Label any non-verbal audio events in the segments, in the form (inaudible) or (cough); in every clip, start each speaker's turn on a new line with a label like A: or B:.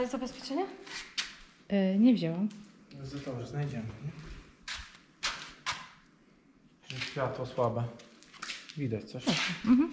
A: A zabezpieczenie?
B: E, nie wzięłam.
C: Za dobrze, znajdziemy. Nie? Że Światło słabe. Widać coś.
B: Mhm.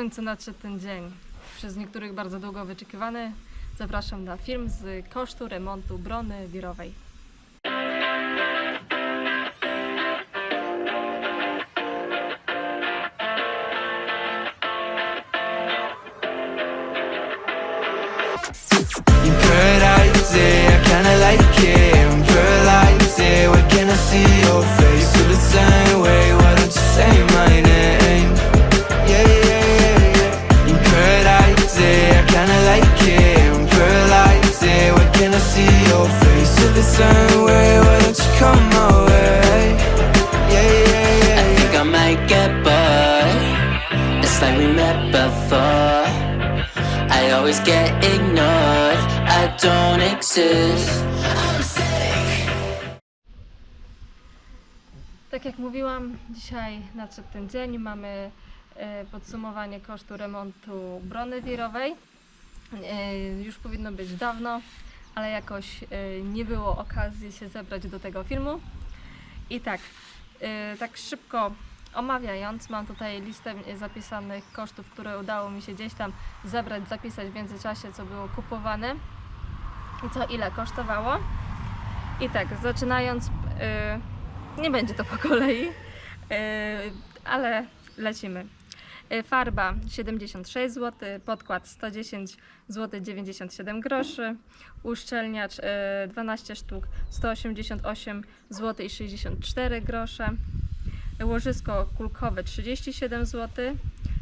A: Końcu nadszedł ten dzień. Przez niektórych bardzo długo wyczekiwany. Zapraszam na film z kosztu remontu brony wirowej.
D: Always get ignored. I don't exist. I'm sick.
A: Tak jak mówiłam, dzisiaj nadszedł ten dzień. Mamy e, podsumowanie kosztu remontu brony wirowej. E, Już powinno być dawno, ale jakoś e, nie było okazji się zebrać do tego filmu. I tak, tak szybko omawiając, mam tutaj listę zapisanych kosztów, które udało mi się gdzieś tam zebrać, zapisać w międzyczasie, co było kupowane i co ile kosztowało. I tak, zaczynając, y, nie będzie to po kolei, y, ale lecimy. Y, Farba 76 zł, podkład 110 zł 97 groszy, uszczelniacz y, 12 sztuk 188 zł i 64 grosze, łożysko kulkowe 37 zł,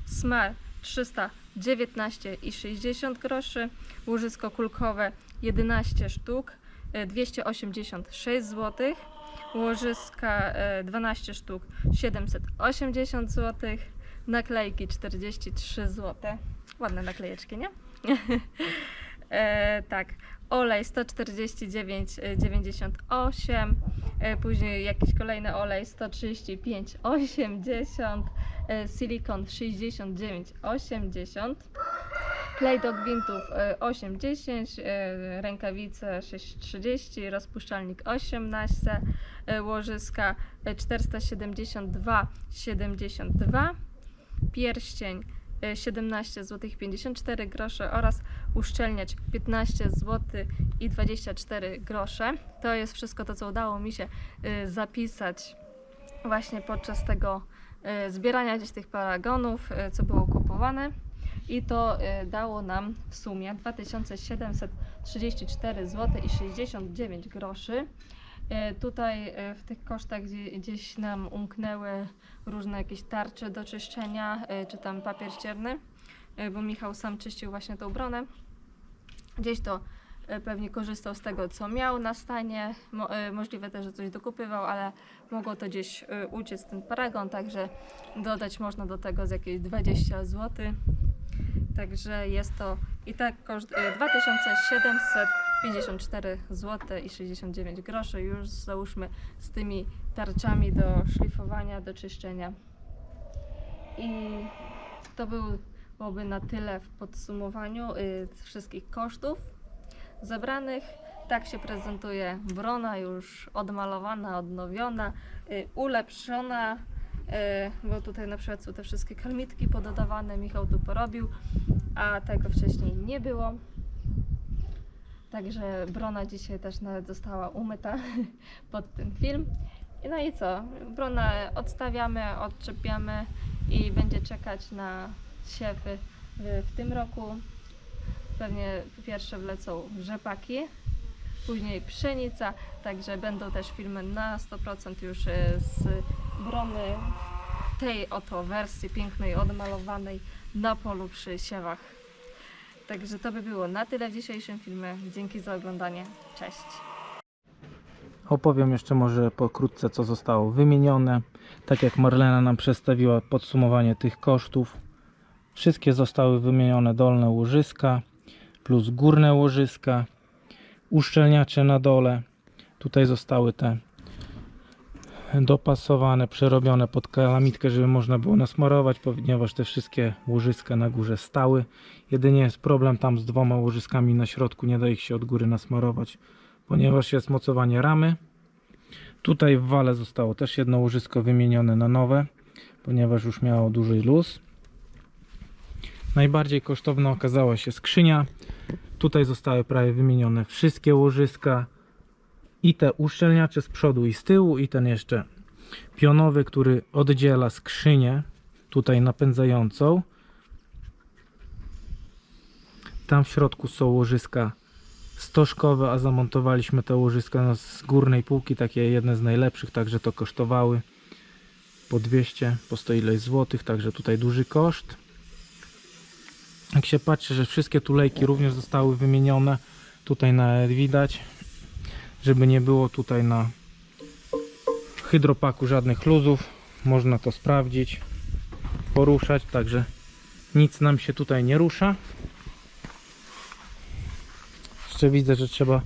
A: smar 319 i 60 groszy, łożysko kulkowe 11 sztuk e, 286 zł, łożyska e, 12 sztuk 780 zł, naklejki 43 zł. Ładne naklejeczki, nie? (laughs) e, tak, olej 149,98, e, później jakiś kolejny olej 135,80, e, silikon 69,80, klej do gwintów e, 8,10, e, rękawice 6,30, rozpuszczalnik 18, e, łożyska e, 472,72, pierścień e, 17 zł 54 grosze oraz uszczelniacz 15 zł i 24 grosze. To jest wszystko to, co udało mi się e, zapisać właśnie podczas tego e, zbierania gdzieś tych paragonów, e, co było kupowane. I to dało nam w sumie 2734 zł i 69 groszy. Tutaj w tych kosztach gdzie, gdzieś nam umknęły różne jakieś tarcze do czyszczenia, czy tam papier ścierny, bo Michał sam czyścił właśnie tą bronę. Gdzieś to e, pewnie korzystał z tego, co miał na stanie. E, możliwe też, że coś dokupywał, ale mogło to gdzieś e, uciec ten paragon, także dodać można do tego z jakieś 20 zł. Także jest to i tak koszt e, 2754 zł i 69 groszy już załóżmy z tymi tarczami do szlifowania, do czyszczenia. I to byłoby na tyle w podsumowaniu y, wszystkich kosztów zebranych. Tak się prezentuje brona już odmalowana, odnowiona, y, ulepszona, y, bo tutaj na przykład są te wszystkie kalmitki pododawane, Michał tu porobił, a tego wcześniej nie było. Także brona dzisiaj też nawet została umyta (laughs) pod ten film. No i co? Bronę odstawiamy, odczepiamy i będzie czekać na siewy w, tym roku. Pewnie pierwsze wlecą rzepaki, później pszenica, także będą też filmy na 100% już e, z brony tej oto wersji pięknej, odmalowanej na polu przy siewach. Także to by było na tyle w dzisiejszym filmie. Dzięki za oglądanie. Cześć!
C: Opowiem jeszcze może pokrótce, co zostało wymienione. Tak jak Marlena nam przedstawiła podsumowanie tych kosztów. Wszystkie zostały wymienione dolne łożyska plus górne łożyska, uszczelniacze na dole. Tutaj zostały te dopasowane, przerobione pod kalamitkę, żeby można było nasmarować, ponieważ te wszystkie łożyska na górze stały. Jedynie jest problem tam z dwoma łożyskami na środku, nie da ich się od góry nasmarować, ponieważ jest mocowanie ramy. Tutaj w wale zostało też jedno łożysko wymienione na nowe, ponieważ już miało duży luz. Najbardziej kosztowna okazała się skrzynia. Tutaj zostały prawie wymienione wszystkie łożyska i te uszczelniacze z przodu i z tyłu i ten jeszcze pionowy, który oddziela skrzynię tutaj napędzającą. Tam w środku są łożyska stożkowe, a zamontowaliśmy te łożyska z górnej półki, takie jedne z najlepszych, także to kosztowały po 200, po 100 ileś złotych, także tutaj duży koszt. Jak się patrzy, że wszystkie tulejki również zostały wymienione, tutaj nawet widać, żeby nie było tutaj na hydropaku żadnych luzów, można to sprawdzić, poruszać, także nic nam się tutaj nie rusza. Jeszcze widzę, że trzeba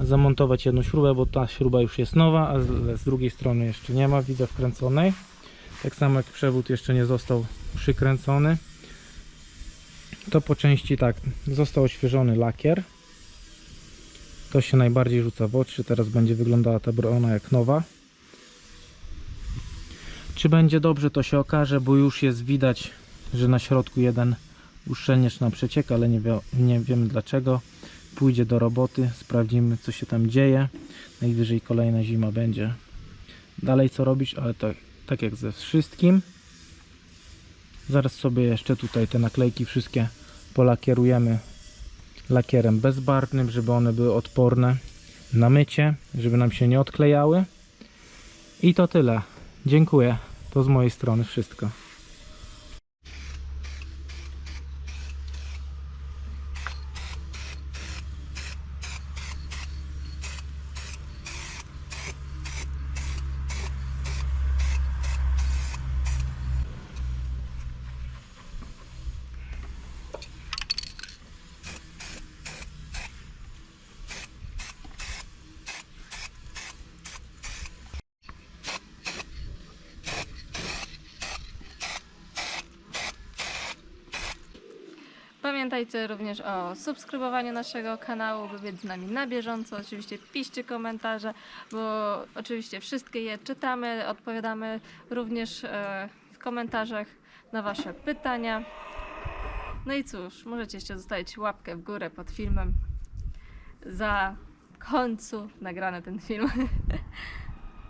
C: zamontować jedną śrubę, bo ta śruba już jest nowa, a z, drugiej strony jeszcze nie ma, widzę wkręconej. Tak samo jak przewód jeszcze nie został przykręcony. To po części tak, został oświeżony lakier. To się najbardziej rzuca w oczy, teraz będzie wyglądała ta brona jak nowa. Czy będzie dobrze to się okaże, bo już jest widać, że na środku jeden uszczelniacz nam przecieka, ale nie, wie, nie wiemy dlaczego pójdzie do roboty, sprawdzimy co się tam dzieje. Najwyżej kolejna zima będzie dalej co robić, ale to tak jak ze wszystkim. Zaraz sobie jeszcze tutaj te naklejki wszystkie polakierujemy lakierem bezbarwnym, żeby one były odporne na mycie, żeby nam się nie odklejały. I to tyle. Dziękuję. To z mojej strony wszystko.
A: Pamiętajcie również o subskrybowaniu naszego kanału, by być z nami na bieżąco. Oczywiście piszcie komentarze, bo oczywiście wszystkie je czytamy, odpowiadamy również e, w komentarzach na Wasze pytania. No i cóż, możecie jeszcze zostawić łapkę w górę pod filmem za końcu nagrany ten film. (laughs)